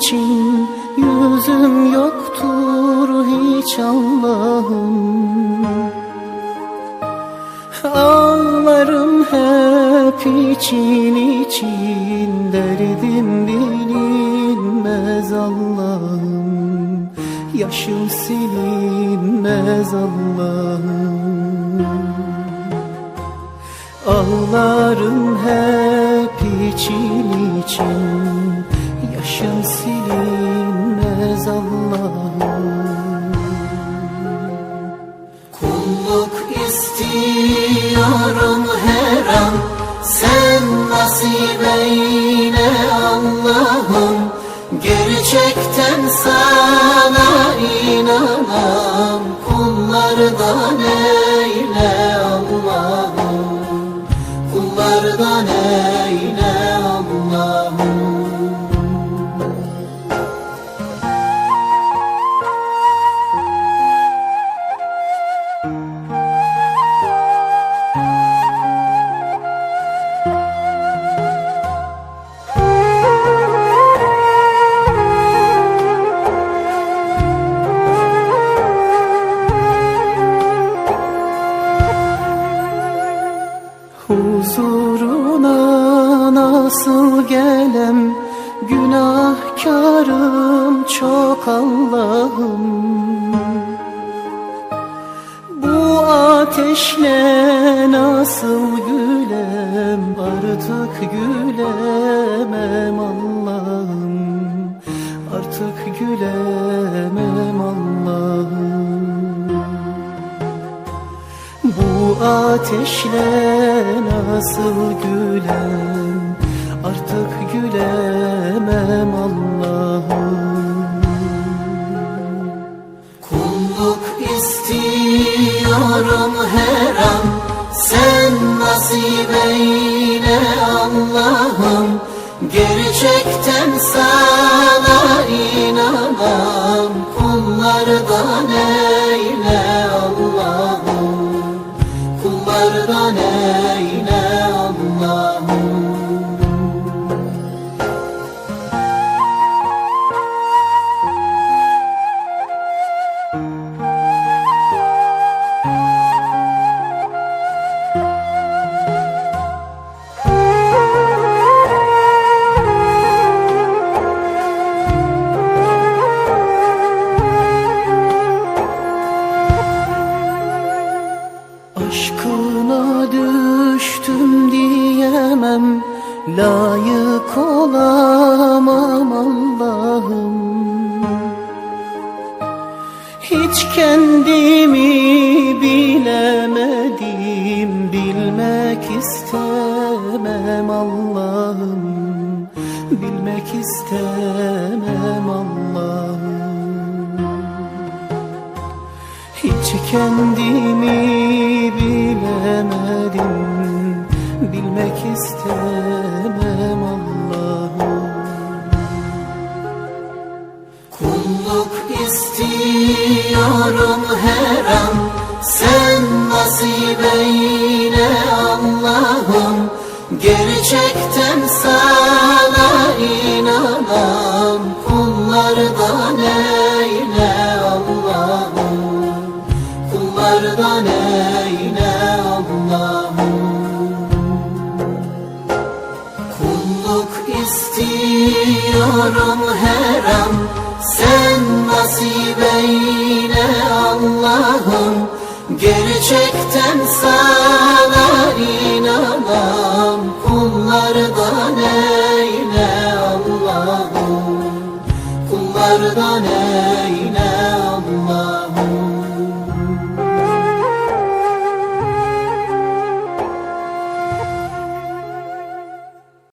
için yüzüm yoktur hiç Allah'ım. Ağlarım hep için için derdim bilinmez Allah'ım. Yaşım silinmez Allah'ım. Ağlarım hep için için Yaşım silinmez Allah'ım. Kulluk istiyorum her an Sen nasip eyle Allah'ım. Gerçekten sana inanan Kullardan Kullardan eyle Allah'ım Günahkarım çok Allah'ım. Bu ateşle nasıl gülem Artık gülemem Allah'ım. Artık gülemem Allah'ım. Bu ateşle nasıl gülem Artık gülemem Allah'ım. Kulluk istiyorum her an. Sen nasip eyle Allah'ım. Gerçekten sana Aşkına düştüm diyemem. Layık olamam Allah'ım. Hiç kendimi bilemedim Bilmek istemem Allah'ım. Bilmek istemem Allah'ım kendimi bilemedim. Bilmek istemem Allah'ım. Kulluk istiyorum her nasip eyle Allah'ım Gerçekten sana inanan